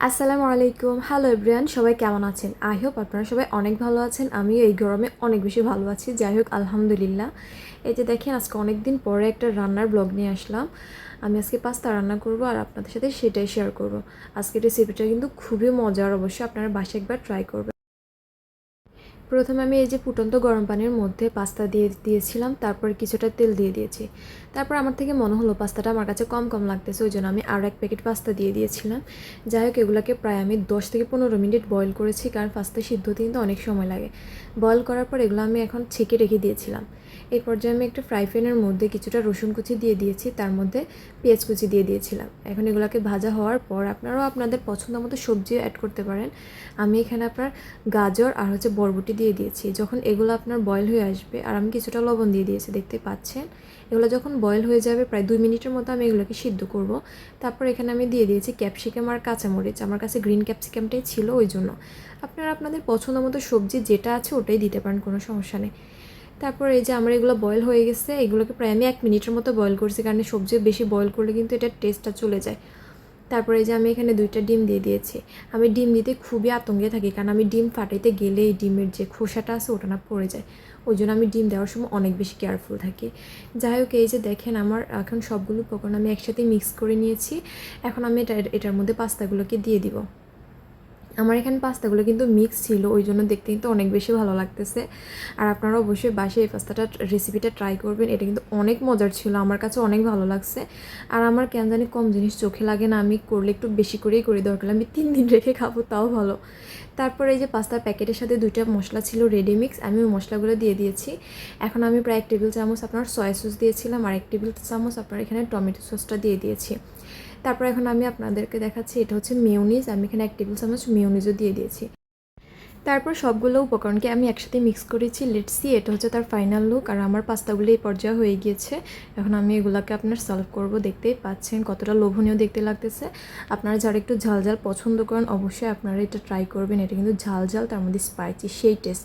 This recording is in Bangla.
আসসালামু আলাইকুম। হ্যালো এভরিয়ান সবাই কেমন আছেন? আই হোপ আপনারা সবাই অনেক ভালো আছেন। আমিও এই গরমে অনেক বেশি ভালো আছি। যাই হোক, আলহামদুলিল্লাহ। এই যে দেখেন, আজকে অনেক দিন পরে একটা রান্নার ব্লগ নিয়ে আসলাম। আমি আজকে পাস্তা রান্না করব আর আপনাদের সাথে সেটাই শেয়ার করব। আজকে রেসিপিটা কিন্তু খুবই মজার। অবশ্যই আপনারা বাসায় একবার ট্রাই করবেন। প্রথমে আমি এই যে ফুটন্ত গরম পানির মধ্যে পাস্তা দিয়ে দিয়েছিলাম, তারপর কিছুটা তেল দিয়ে দিয়েছি। তারপর আমার থেকে মনে হলো পাস্তাটা আমার কাছে কম কম লাগতেছে, ওই জন্য আমি আরও এক প্যাকেট পাস্তা দিয়ে দিয়েছিলাম। যাই হোক, এগুলোকে প্রায় আমি দশ থেকে পনেরো মিনিট বয়েল করেছি, কারণ পাস্তা সিদ্ধ কিন্তু অনেক সময় লাগে। বয়েল করার পর এগুলো আমি এখন ছেঁকে রেখে দিয়েছিলাম। এই পর্যায়ে আমি একটা ফ্রাই প্যানের মধ্যে কিছুটা রসুন কুচি দিয়ে দিয়েছি, তার মধ্যে পেঁয়াজ কুচি দিয়ে দিয়েছিলাম। এখন এগুলোকে ভাজা হওয়ার পর আপনারাও আপনাদের পছন্দ মতো সবজি অ্যাড করতে পারেন। আমি এখানে আপনার গাজর আর হচ্ছে বরবটি দিয়ে দিয়েছি। যখন এগুলো আপনার বয়েল হয়ে আসবে, আর আমি কিছুটা লবণ দিয়ে দিয়েছি, দেখতে পাচ্ছেন? এগুলো যখন বয়েল হয়ে যাবে, প্রায় দুই মিনিটের মতো আমি এগুলোকে সিদ্ধ করব। তারপর এখানে আমি দিয়ে দিয়েছি ক্যাপসিকাম আর কাঁচামরিচ। আমার কাছে গ্রিন ক্যাপসিকামটাই ছিল ওই জন্য। আপনারা আপনাদের পছন্দ মতো সবজি যেটা আছে ওটাই দিতে পারেন, কোনো সমস্যা নেই। তারপর এই যে আমার এগুলো বয়েল হয়ে গেছে, এগুলোকে প্রায় আমি এক মিনিটের মতো বয়েল করছি, কারণ সবজি বেশি বয়েল করলে কিন্তু এটার টেস্টটা চলে যায়। তারপরে যে আমি এখানে দুইটা ডিম দিয়ে দিয়েছি। আমি ডিম দিতে খুবই আতঙ্কে থাকি, কারণ আমি ডিম ফাটাইতে গেলে এই ডিমের যে খোসাটা আছে ওটা না পড়ে যায়। ওই জন্য আমি ডিম দেওয়ার সময় অনেক বেশি কেয়ারফুল থাকি। যাই হোক, এই যে দেখেন আমার এখন সবগুলো পকোড়া আমি একসাথে মিক্স করে নিয়েছি। এখন আমি এটা, এটার মধ্যে পাস্তাগুলোকে দিয়ে দিব। আমার এখানে পাস্তাগুলো কিন্তু মিক্স ছিল ওই জন্য দেখতে কিন্তু অনেক বেশি ভালো লাগতেছে। আর আপনারা অবশ্যই বাসে এই পাস্তাটা রেসিপিটা ট্রাই করবেন, এটা কিন্তু অনেক মজার ছিল, আমার কাছে অনেক ভালো লাগছে। আর আমার কেন জানি কম জিনিস চোখে লাগে না, আমি করলে একটু বেশি করেই করি দরকার আমি তিন দিন রেখে খাব, তাও ভালো। তারপরে এই যে পাস্তার প্যাকেটের সাথে দুইটা মশলা ছিল রেডি মিক্স আমি ওই মশলাগুলো দিয়ে দিয়েছি। এখন আমি প্রায় এক টেবিল চামচ আপনার সয়া সস দিয়েছিলাম, আর এক টেবিল চামচ আপনার এখানে টমেটো সসটা দিয়ে দিয়েছি। তারপর এখন আমি আপনাদেরকে দেখাচ্ছি, এটা হচ্ছে মেয়নিজ আমি এখানে এক টেবিল চামচ মেয়নিজও দিয়ে দিয়েছি। তারপর সবগুলো উপকরণকে আমি একসাথে মিক্স করেছি লেটসি এটা হচ্ছে তার ফাইনাল লুক আর আমার পাস্তাগুলো এই পর্যায়ে হয়ে গিয়েছে। এখন আমি এগুলোকে আপনার সার্ভ করব, দেখতেই পাচ্ছেন কতটা লোভনীয় দেখতে লাগতেছে। আপনারা যারা একটু ঝাল ঝাল পছন্দ করেন, অবশ্যই আপনারা এটা ট্রাই করবেন, এটা কিন্তু ঝাল ঝাল, তার মধ্যে স্পাইসি সেই টেস্ট